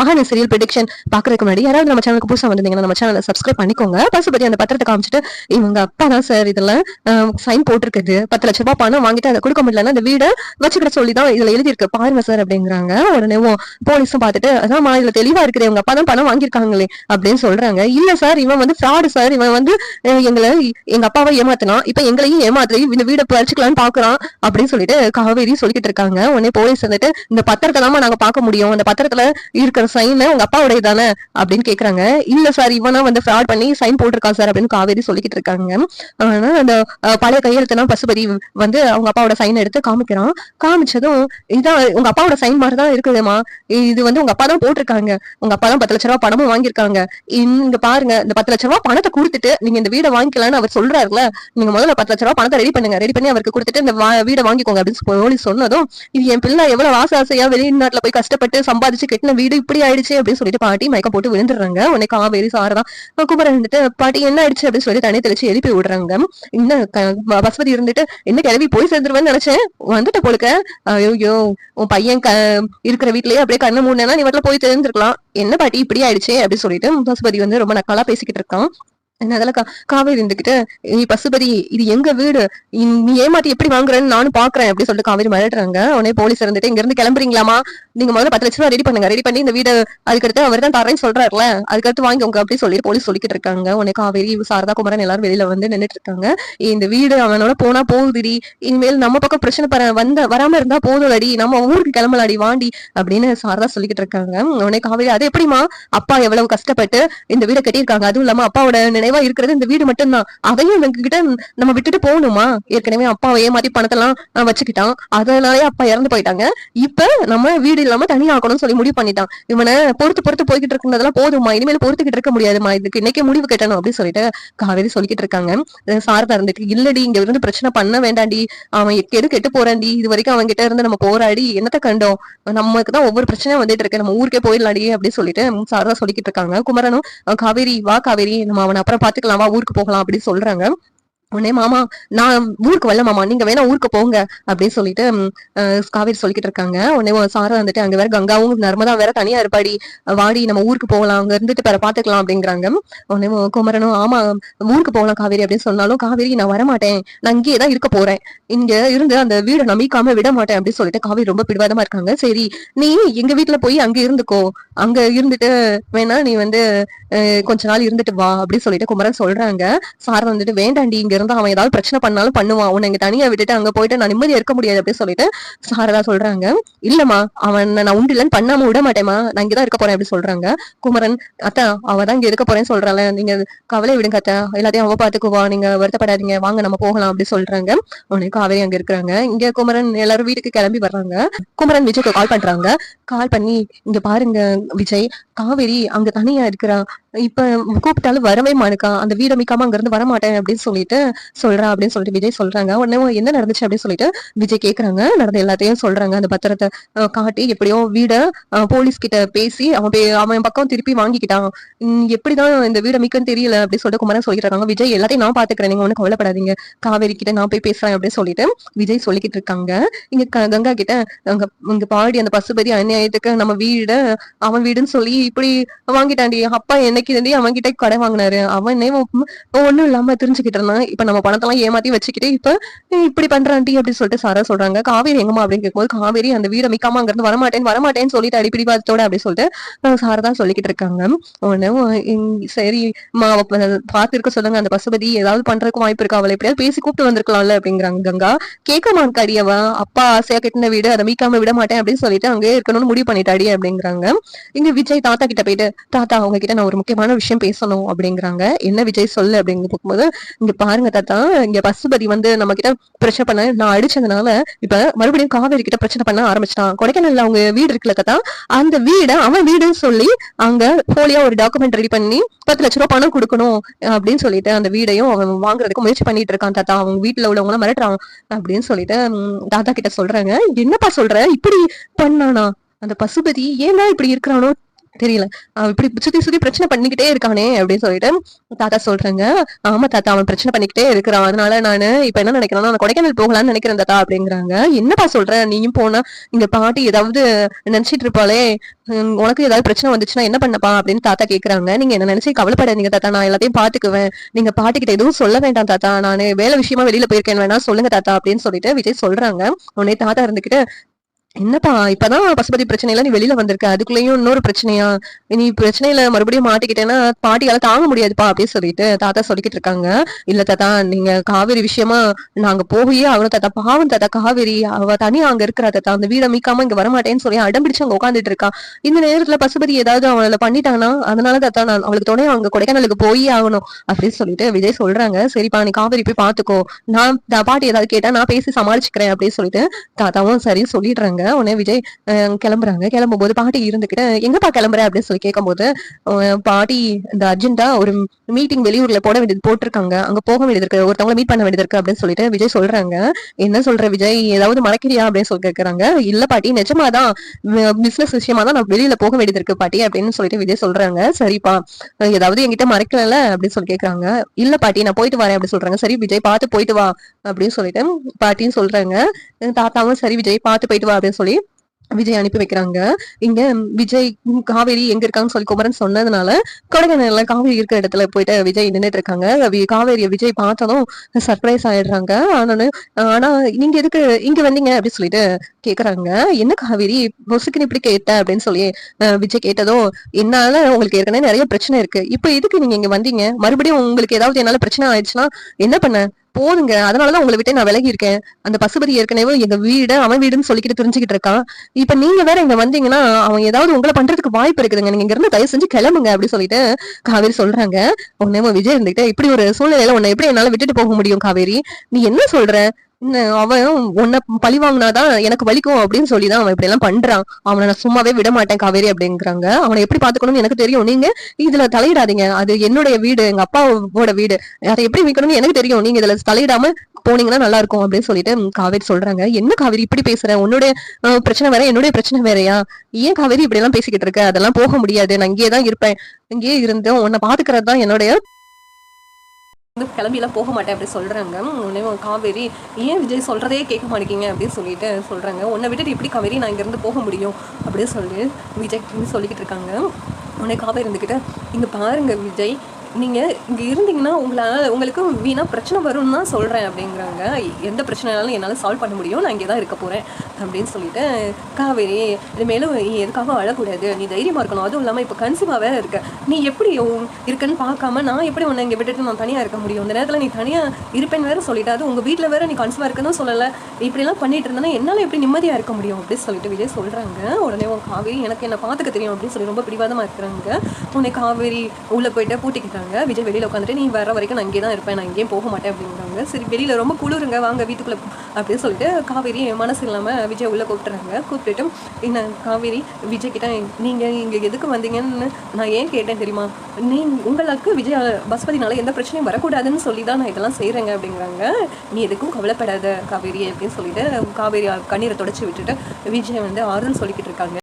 மகான serial prediction பாக்குறதுக்கு முன்னாடி யாராவது நம்ம சேனலுக்கு புதுசா வந்திருந்தீங்கன்னா நம்ம சேனலை சப்ஸ்கிரைப் பண்ணிக்கோங்க. பசுபதி அந்த பத்திரத்தை காமிச்சிட்டு இவங்க அப்பா தான் சார் இதெல்லாம் சைன் போட்டிருக்குது. பத்து லட்ச ரூபாய் பணம் வாங்கிட்டு அதை கொடுக்க முடியலன்னா அந்த வீடை வச்சுக்கிட சொல்லி தான் இதுல எழுதியிருக்கு. பாருங்க சார் அப்படிங்கிறாங்க. உடனே போலீஸும் பார்த்துட்டு அதான் இதுல தெளிவா இருக்குது. உங்க அப்பா தான் பணம் வாங்கியிருக்காங்களே அப்படின்னு சொல்றாங்க. இல்ல சார் இவன் வந்து ஃப்ராடு சார் இவன் வந்து எங்களை எங்க அப்பாவை ஏமாத்தினான். இப்ப எங்களையும் ஏமாத்தி இந்த வீடை பறிச்சுக்கலாம்னு பாக்குறான் அப்படின்னு சொல்லிட்டு காவேரி சொல்லிக்கிட்டு இருக்காங்க. உடனே போலீஸ் வந்துட்டு இந்த பத்திரத்தை தான் நாங்க பார்க்க முடியும். அந்த பத்திரத்துல இருக்கிற சைன் உங்க அப்பாவுடைய தானே அப்படின்னு கேக்குறாங்க. இல்ல சார் இவனா வந்து ஃப்ராட் பண்ணி சைன் போட்டிருக்கான் சார் அப்படின்னு காவேரி சொல்லிக்கிட்டு இருக்காங்க. ஆனா அந்த பழைய கையெழுத்துலாம் பசுபதி வந்து அவங்க அப்பாவோட சைன் எடுத்து காமிக்கிறான். காமிச்சதும் இதான் உங்க அப்பாவோட சைன் மாதிரி தான் இருக்குதுமா இது வந்து உங்க அப்பா தான் போட்டிருக்காங்க. உங்க அப்பா தான் பத்து லட்ச ரூபா பணமும் வாங்கியிருக்காங்க. இங்க பாருங்க இந்த பத்து லட்ச ரூபா பணத்தை கொடுத்துட்டு நீங்க இந்த வீடை வாங்கிக்கலாம்னு அவர் சொல்றாருல நீங்க முதல்ல பத்து லட்ச ரூபா பணத்தை ரெடி பண்ணுங்க. ரெடி பண்ணி அவருக்கு கொடுத்துட்டு இந்த வீடை வாங்கிக்கோங்க அப்படின்னு போலீஸ் சொன்னதும் இது என் பிள்ளை எவ்வளவு ஆசை ஆசையா வெளிநாட்டுல போய் கஷ்டப்பட்டு சம்பாதிச்சு கட்டின வீடு இப்படி ஆயிடுச்சு அப்படின்னு சொல்லிட்டு பாட்டி மயக்கம் போட்டு விழுந்துடுறாங்க. உடனே காவேரி சாரதா குமரன் இருந்துட்டு பாட்டி என்ன ஆயிடுச்சு? அப்படின்னு சொல்லி தண்ணி தெளிச்சு எழுப்பி விடுறாங்க. இன்னும் பசுபதி இருந்துட்டு என்ன கிளவி போய் சேர்ந்துருவேன்னு நினைச்சேன். வந்துட்ட போலுக்க. ஐயோ உன் பையன் க இருக்கிற வீட்லயே அப்படியே கண்ணு மூணு நீ வீட்டுல போய் தெரிஞ்சிருக்கலாம் என்ன பாட்டி இப்படி ஆயிடுச்சே? அப்படின்னு சொல்லிட்டு பசுபதி வந்து ரொம்ப நக்கலா பேசிக்கிட்டு இருக்கான். என்ன கா- காவேரி இருந்துகிட்டு நீ பசுபதி இது எங்க வீடு? நீ ஏமாத்தி எப்படி வாங்குறேன்னு நானும் பாக்குறேன் அப்படின்னு சொல்லிட்டு காவேரி மிரட்டுறாங்க. உடனே போலீஸ் இருந்துட்டு இங்க இருந்து கிளம்புறீங்களாமா நீங்க முதல்ல பத்து லட்ச ரூபா ரெடி பண்ணுங்க. ரெடி பண்ணி இந்த வீடு அதுக்கடுத்து அவர் தான் தரேன்னு சொல்றாருல அதுக்கடுத்து வாங்கிக்கோங்க அப்படின்னு சொல்லி போலீஸ் சொல்லிக்கிட்டு இருக்காங்க. உடனே காவேரி சாரதா குமரன் எல்லாரும் வெளியில வந்து நின்னுட்டு இருக்காங்க. இந்த வீடு அவனோட போனா போகுதுடி. இனிமேல் நம்ம பக்கம் பிரச்சனை பர வந்த வராம இருந்தா போதும் நம்ம ஊருக்கு கிளம்பலாடி வாண்டி அப்படின்னு சாரதா சொல்லிக்கிட்டு இருக்காங்க. உடனே காவேரி அது எப்படிமா அப்பா எவ்வளவு கஷ்டப்பட்டு இந்த வீடை கட்டியிருக்காங்க. அதுவும் இல்லாம அப்பாவோட நினைவா இருக்கிறது இந்த வீடு மட்டும்தான். அதையும் இவங்க கிட்ட நம்ம விட்டுட்டு போகணுமா? ஏற்கனவே அப்பாவை ஏமாத்தி பணத்தெல்லாம் வச்சுக்கிட்டான். அதனாலே அப்பா இறந்து போயிட்டாங்க. இப்ப நம்ம வீடு இல்லாம தனியா ஆக்கணும்னு சொல்லி முடிவு பண்ணிட்டான். இவனை பொறுத்து பொறுத்து போய்கிட்டு இருக்கிறதெல்லாம் போதுமா இனிமேல் பொறுத்துக்கிட்டு இருக்க முடியாதுமா இதுக்கு இன்னைக்கு முடிவு கட்டணும் அப்படின்னு சொல்லிட்டு காவேரி சொல்லிக்கிட்டு இருக்காங்க. சாரதா இருந்துட்டு இல்லடி இங்க இருந்து பிரச்சனை பண்ண வேண்டாண்டி அவன் எது கெட்டு போறாண்டி இது வரைக்கும் அவன் கிட்ட இருந்து நம்ம போராடி என்னத்த கண்டோம்? நமக்கு தான் ஒவ்வொரு பிரச்சனையும் வந்துட்டு இருக்கு. நம்ம ஊருக்கே போயிடலாடி அப்படின்னு சொல்லிட்டு சாரதா சொல்லிக்கிட்டு இருக்காங்க. குமரனும் காவேரி வா காவேரி. நம்ம அவனை அப்புறம் பாத்துக்கலாம்? ஊருக்கு போகலாம் அப்படின்னு சொல்றாங்க. உடனே மாமா நான் ஊருக்கு வரல மாமா. நீங்க வேணா ஊருக்கு போங்க அப்படின்னு சொல்லிட்டு காவேரி சொல்லிக்கிட்டு இருக்காங்க. உடனே ஒரு சாரா வந்துட்டு அங்க வேற கங்காவும் நர்மதா வேற தனியா இருப்பாடி. வாடி நம்ம ஊருக்கு போகலாம். அங்க இருந்துட்டு பிற பாத்துக்கலாம் அப்படிங்கிறாங்க. உடனே குமரனும் ஆமா ஊருக்கு போகலாம் காவேரி அப்படின்னு சொன்னாலும் காவேரி நான் வரமாட்டேன். நான் இங்கேயே தான் இருக்க போறேன். இங்க இருந்து அந்த வீடை நம்பிக்காம விட மாட்டேன் அப்படின்னு சொல்லிட்டு காவேரி ரொம்ப பிடிவாதமா இருக்காங்க. சரி நீ எங்க வீட்டுல போய் அங்க இருந்துக்கோ. அங்க இருந்துட்டு வேணா நீ வந்து கொஞ்ச நாள் இருந்துட்டு வா அப்படின்னு சொல்லிட்டு குமரன் சொல்றாங்க. சாரை வந்துட்டு வேண்டாண்டி இங்க இருந்து அவன் ஏதாவது பிரச்சனை பண்ணாலும் பண்ணுவான். உன்னை இங்க தனியா விட்டுட்டு அங்க போயிட்டு நான் நிம்மதியா இருக்க முடியாது அப்படின்னு சொல்லிட்டு சாரதா சொல்றாங்க. இல்லம்மா அவன் நான் உண்டு இல்லைன்னு பண்ணாம விட மாட்டேமா நான் இங்கதான் இருக்க போறேன் அப்படின்னு சொல்றாங்க. குமரன் அத்தா அவ தான் இங்க இருக்க போறேன்னு சொல்றாள். நீங்க கவலை விடுங்க அத்தா. எல்லாத்தையும் அவ பாத்துக்குவா. நீங்க வருத்தப்படாதீங்க. வாங்க நம்ம போகலாம் அப்படின்னு சொல்றாங்க. உனக்கு காவேரி அங்க இருக்கிறாங்க. இங்க குமரன் எல்லாரும் வீட்டுக்கு கிளம்பி வர்றாங்க. குமரன் விஜய்க்கு கால் பண்றாங்க. கால் பண்ணி இங்க பாருங்க விஜய். காவேரி அங்க தனியா இருக்கிறா. இப்ப கூப்பிட்டாலும் வரவே மாட்டேக்கா. அந்த வீடு மிக்காம அங்க இருந்து வரமாட்டேன் அப்படின்னு சொல்லிட்டு சொல்றா அப்படின்னு சொல்லிட்டு விஜய் சொல்றாங்க. உடனே என்ன நடந்துச்சு அப்படின்னு சொல்லிட்டு விஜய் கேக்குறாங்க. நடந்த எல்லாத்தையும் சொல்றாங்க. அந்த பத்திரத்தை காட்டி எப்படியோ வீட போலீஸ் கிட்ட பேசி அவன் பே- அவன் பக்கம் திருப்பி வாங்கிக்கிட்டான். எப்படிதான் இந்த வீடு மிக்கன்னு தெரியல அப்படின்னு சொல்லிட்டு குமரன் சொல்லிட்டு விஜய் எல்லாத்தையும் நான் பாத்துக்கிறேன். நீங்க ஒண்ணு கவலைப்படாதீங்க. காவேரி கிட்ட நான் போய் பேசுறேன் அப்படின்னு சொல்லிட்டு விஜய் சொல்லிக்கிட்டு இருக்காங்க. இங்க க- கங்கா கிட்ட அங்க இங்க பாடி அந்த பசுபதி அநியாயத்துக்கு நம்ம வீட அவன் வீடுன்னு சொல்லி இப்படி வாங்கிட்டாண்டி அப்பா என்னைக்கு அவன் கிட்ட கடை வாங்கினாரு. அவனே ஒண்ணும் இல்லாம தெரிஞ்சுக்கிட்டு இருந்தான். இப்ப நம்ம பணத்தெல்லாம் ஏமாத்தி வச்சுக்கிட்டு இப்ப இப்படி பண்றான்டி அப்படின்னு சொல்லிட்டு சாரா சொல்றாங்க. காவேரி எங்கம்மா அப்படின்னு கேட்கும்போது காவேரி அந்த வீட மிக்காம அங்க இருந்து வரமாட்டேன் வரமாட்டேன்னு சொல்லிட்டு அடிப்படி பாத்தோட அப்படி சொல்லிட்டு சாரா தான் சொல்லிக்கிட்டு இருக்காங்க. உடனே சரி மா பார்த்துருக்க சொல்லுங்க. அந்த பசுபதி ஏதாவது பண்றதுக்கு வாய்ப்பு இருக்கா? அவளை எப்படியாவது பேசி கூப்பிட்டு வந்திருக்கலாம்ல அப்படிங்கிறாங்க கங்கா. கேட்க மாட்டாடி அப்பா ஆசையா கட்டின வீடு அதை மீக்காம விட மாட்டேன் அப்படின்னு சொல்லிட்டு அங்கே இருக்கணும்னு முடிவு பண்ணிட்டாடி அப்படிங்கிறாங்க. இங்க விஜய் தாத்தா கிட்ட போயிட்டு தாத்தா அவங்க கிட்ட நான் ஒரு முக்கியமான விஷயம் பேசணும் அப்படிங்கிறாங்க. என்ன விஜய் சொல்லு அப்படிங்க போகும்போது இங்க பாருங்க தாத்தா இங்க பசுபதி வந்து நம்ம கிட்ட பிரச்சனை பண்ண நான் அடிச்சதுனால இப்ப மறுபடியும் காவேரி கிட்ட பிரச்சனை பண்ண ஆரம்பிச்சிட்டான். கொடைக்கானல்ல அவங்க வீடு இருக்குல்ல தாத்தா அந்த வீடை அவன் வீடுன்னு சொல்லி அங்க போலியா ஒரு டாக்குமெண்ட் ரெடி பண்ணி பத்து லட்ச ரூபாய் பணம் கொடுக்கணும் அப்படின்னு சொல்லிட்டு அந்த வீடையும் அவன் வாங்குறதுக்கு முயற்சி பண்ணிட்டு இருக்கான் தாத்தா. அவங்க வீட்டுல உள்ளவங்க மிரட்டுறான் அப்படின்னு சொல்லிட்டு தாத்தா கிட்ட சொல்றாங்க. என்னப்பா சொல்ற? இப்படி பண்ணானா? அந்த பசுபதி ஏன்னா இப்படி இருக்கிறானோ தெரியல. அவன் இப்படி சுத்தி சுத்தி பிரச்சனை பண்ணிக்கிட்டே இருக்கானே அப்படின்னு சொல்லிட்டு தாத்தா சொல்றாங்க. ஆமா தாத்தா அவன் பிரச்சனை பண்ணிக்கிட்டே இருக்கிறான். அதனால நான் இப்ப என்ன நினைக்கிறேன்னா நான் கொடைக்கானல் போகலாம்னு நினைக்கிறேன் தாத்தா அப்படிங்கிறாங்க. என்னப்பா சொல்ற? நீயும் போனா இங்க பாட்டி ஏதாவது நினைச்சிட்டு இருப்பாளே. உனக்கு ஏதாவது பிரச்சனை வந்துச்சுன்னா என்ன பண்ணப்பா அப்படின்னு தாத்தா கேக்குறாங்க. நீங்க என்ன நினைச்சு கவலைப்படாதீங்க தாத்தா. நான் எல்லாத்தையும் பாத்துக்குவேன். நீங்க பாட்டிக்கிட்ட எதுவும் சொல்ல வேண்டாம் தாத்தா. நான் வேலை விஷயமா வெளியில போயிருக்கேன் வேணா சொல்லுங்க தாத்தா அப்படின்னு சொல்லிட்டு விஜய் சொல்றாங்க. உடனே தாத்தா இருந்துகிட்டு என்னப்பா இப்பதான் பசுபதி பிரச்சனையில நீ வெளியில வந்திருக்க. அதுக்குள்ளேயும் இன்னொரு பிரச்சனையா? நீ பிரச்சனையில மறுபடியும் மாட்டிக்கிட்டேன்னா பாட்டியால தாங்க முடியாதுப்பா அப்படின்னு சொல்லிட்டு தாத்தா சொல்லிக்கிட்டு இருக்காங்க. இல்ல தாத்தா நீங்க காவேரி விஷயமா நாங்க போகவே ஆகணும் தாத்தா பாவம் தாத்தா காவேரி. அவ தனியா அங்க இருக்கிறா தாத்தா. அந்த வீடை மீக்காம இங்க வரமாட்டேன்னு சொல்லி அடம் பிடிச்சு அங்க உட்காந்துட்டு இருக்கா. இந்த நேரத்துல பசுபதி ஏதாவது அவளை பண்ணிட்டாங்கன்னா அதனால தாத்தா நான் அவளுக்கு துணை அவங்க கொடைக்கானலுக்கு போய் ஆகணும் அப்படின்னு சொல்லிட்டு விஜய் சொல்றாங்க. சரிப்பா நீ காவேரி போய் பாத்துக்கோ. நான் தா- பாட்டி ஏதாவது கேட்டா நான் பேசி சமாளிச்சுக்கிறேன் அப்படின்னு சொல்லிட்டு தாத்தாவும் சரி சொல்லிடுறாங்க. உடனே விஜய் கிளம்புறாங்க. கிளம்பும் போது பாட்டி இருந்துகிட்டு எங்கப்பா கிளம்புற? அப்படின்னு சொல்லி கேட்கும்போது பாட்டி இந்த அர்ஜென்ட்டா ஒரு மீட்டிங் வெளியூர்ல போட வேண்டியது போட்டிருக்காங்க. அங்க போக வேண்டியது இருக்கு ஒருத்தவங்கள மீட் பண்ண வேண்டியது இருக்கு அப்படின்னு சொல்லிட்டு விஜய் சொல்றாங்க. என்ன சொல்ற விஜய்? ஏதாவது மறக்கிறியா? அப்படின்னு சொல்லி கேக்குறாங்க. இல்ல பாட்டி நிஜமாதான். பிசினஸ் விஷயமா தான் நான் வெளியில போக வேண்டியது இருக்கு பாட்டி அப்படின்னு சொல்லிட்டு விஜய் சொல்றாங்க. சரிப்பா. ஏதாவது என்கிட்ட மறைக்கல அப்படின்னு சொல்லி கேக்குறாங்க. இல்ல பாட்டி நான் போயிட்டு வரேன். அப்படின்னு சொல்றாங்க. சரி விஜய் பார்த்து போயிட்டு வா. அப்படின்னு சொல்லிட்டு பாட்டியும் சொல்றாங்க. தாத்தாவும் சரி விஜய் பார்த்து போயிட்டு வா அப்படின்னு சொல்லி விஜய் அனுப்பி வைக்கிறாங்க. இங்க விஜய் காவேரி எங்க இருக்காங்கன்னு சொல்லி குமரன் சொன்னதுனால கொடைக்கானல்ல காவேரி இருக்கிற இடத்துல போயிட்டு விஜய் நின்றுட்டு இருக்காங்க. காவேரியை விஜய் பார்த்ததும் சர்ப்ரைஸ் ஆயிடுறாங்க. ஆனானு ஆனா நீங்க எதுக்கு இங்க வந்தீங்க அப்படின்னு சொல்லிட்டு கேக்குறாங்க. என்ன காவேரி பொசுக்குன்னு இப்படி கேட்ட? அப்படின்னு சொல்லி விஜய் கேட்டதும் என்னால உங்களுக்கு ஏற்கனவே நிறைய பிரச்சனை இருக்கு. இப்போ எதுக்கு நீங்க இங்க வந்தீங்க? மறுபடியும் உங்களுக்கு ஏதாவது என்னால பிரச்சனை ஆயிடுச்சுன்னா என்ன பண்ண? போதுங்க. அதனாலதான் உங்களை விட்டு நான் விலகி இருக்கேன். அந்த பசுபதி ஏற்கனவே எங்க வீடு அவன் வீடுன்னு சொல்லிக்கிட்டு தெரிஞ்சுக்கிட்டு இருக்கான். இப்ப நீங்க வேற இங்க வந்தீங்கன்னா அவன் ஏதாவது உங்களை பண்றதுக்கு வாய்ப்பு இருக்குதுங்க. நீங்க இருந்து தயவு செஞ்சு கிளம்புங்க அப்படி சொல்லிட்டு காவேரி சொல்றாங்க. உடனே விஜய் இருந்துகிட்டு இப்படி ஒரு சூழ்நிலையில உன்னை எப்படி என்னால விட்டுட்டு போக முடியும் காவேரி? நீ என்ன சொல்ற? அவன் உன்னை பழி வாங்கினாதான் எனக்கு வலிக்கும் அப்படின்னு சொல்லிதான் அவன் இப்படி எல்லாம் பண்றான். அவனை நான் சும்மாவே விட மாட்டேன் காவேரி அப்படிங்கிறாங்க. அவனை எப்படி பாத்துக்கணும்னு எனக்கு தெரியும். நீங்க இதுல தலையிடாதீங்க. அது என்னுடைய வீடு எங்க அப்பாவோட வீடு. அதை எப்படி வைக்கணும்னு எனக்கு தெரியும். நீங்க இதுல தலையிடாம போனீங்கன்னா நல்லா இருக்கும் அப்படின்னு சொல்லிட்டு காவேரி சொல்றாங்க. என்ன காவேரி இப்படி பேசுற? உன்னுடைய பிரச்சனை வேற என்னுடைய பிரச்சனை வேறயா? ஏன் காவேரி இப்படி எல்லாம் பேசிக்கிட்டு இருக்க? அதெல்லாம் போக முடியாது. நான் இங்கேயே தான் இருப்பேன். இங்கேயே இருந்து உன்னை பாத்துக்கிறது தான் என்னுடைய வந்து கிளம்பிலாம் போக மாட்டேன் அப்படி சொல்றாங்க. உடனே காவேரி ஏன் விஜய் சொல்கிறதே கேட்க மாட்டேங்க அப்படின்னு சொல்லிட்டு சொல்றாங்க. உன்னை விட்டுட்டு எப்படி காவேரி நான் இங்கேருந்து போக முடியும்? அப்படின்னு சொல்லி விஜய் சொல்லிக்கிட்டு இருக்காங்க. உடனே காவேரி இருந்துக்கிட்டு இங்க பாருங்க விஜய் நீங்கள் இங்கே இருந்தீங்கன்னா உங்களால் உங்களுக்கு வீணாக பிரச்சனை வரும்னு தான் சொல்கிறேன் அப்படிங்கிறாங்க. எந்த பிரச்சனைனாலும் என்னால் சால்வ் பண்ண முடியும். நான் இங்கே தான் இருக்க போகிறேன் அப்படின்னு சொல்லிட்டு காவேரி இது மேலும் நீ எதுக்காக அழக்கூடாது? நீ தைரியமாக இருக்கணும். அதுவும் இல்லாமல் இப்போ கன்சீவா வேற இருக்க. நீ எப்படி இருக்கன்னு பார்க்காம நான் எப்படி உன்னை இங்கே விட்டுட்டு நான் தனியாக இருக்க முடியும்? இந்த நேரத்தில் நீ தனியாக இருப்பேன் வேற சொல்லிட்டு. அது உங்கள் வீட்டில் வேற நீ கன்சீவா இருக்குன்னு சொல்லலை. இப்படிலாம் பண்ணிட்டு இருந்தேன்னா என்னால் எப்படி நிம்மதியாக இருக்க முடியும்? அப்படின்னு சொல்லிட்டு விஜய் சொல்கிறாங்க உடனே உன் காவேரி எனக்கு என்னை பார்த்துக்க தெரியும் அப்படின்னு சொல்லி ரொம்ப பிடிவாதமாக இருக்கிறாங்க. உன்னை காவேரி உள்ளே போயிட்டு பூட்டிக்கிட்டு பூட்டிக்கிட்டாங்க விஜய் வெளியில் உட்காந்துட்டு நீ வர வரைக்கும் நான் இங்கே தான் இருப்பேன். நான் இங்கேயும் போக மாட்டேன். அப்படிங்கிறாங்க. சரி வெளியில் ரொம்ப குளிருங்க வாங்க வீட்டுக்குள்ளே அப்படின்னு சொல்லிட்டு காவேரி மனசு இல்லாமல் விஜய் உள்ளே கூப்பிட்டுறாங்க. கூப்பிட்டுட்டு என்ன காவேரி விஜய் கிட்ட நீங்கள் இங்கே எதுக்கு வந்தீங்கன்னு நான் ஏன் கேட்டேன் தெரியுமா? நீ உங்களுக்கு விஜய் பஸ்பதினால எந்த பிரச்சனையும் வரக்கூடாதுன்னு சொல்லி தான் நான் இதெல்லாம் செய்கிறேங்க அப்படிங்கிறாங்க. நீ எதுக்கும் கவலைப்படாத காவேரி அப்படின்னு சொல்லிட்டு காவேரி கண்ணீரை தொடச்சி விட்டுட்டு விஜய் வந்து ஆறுதல் சொல்லிக்கிட்டு இருக்காங்க.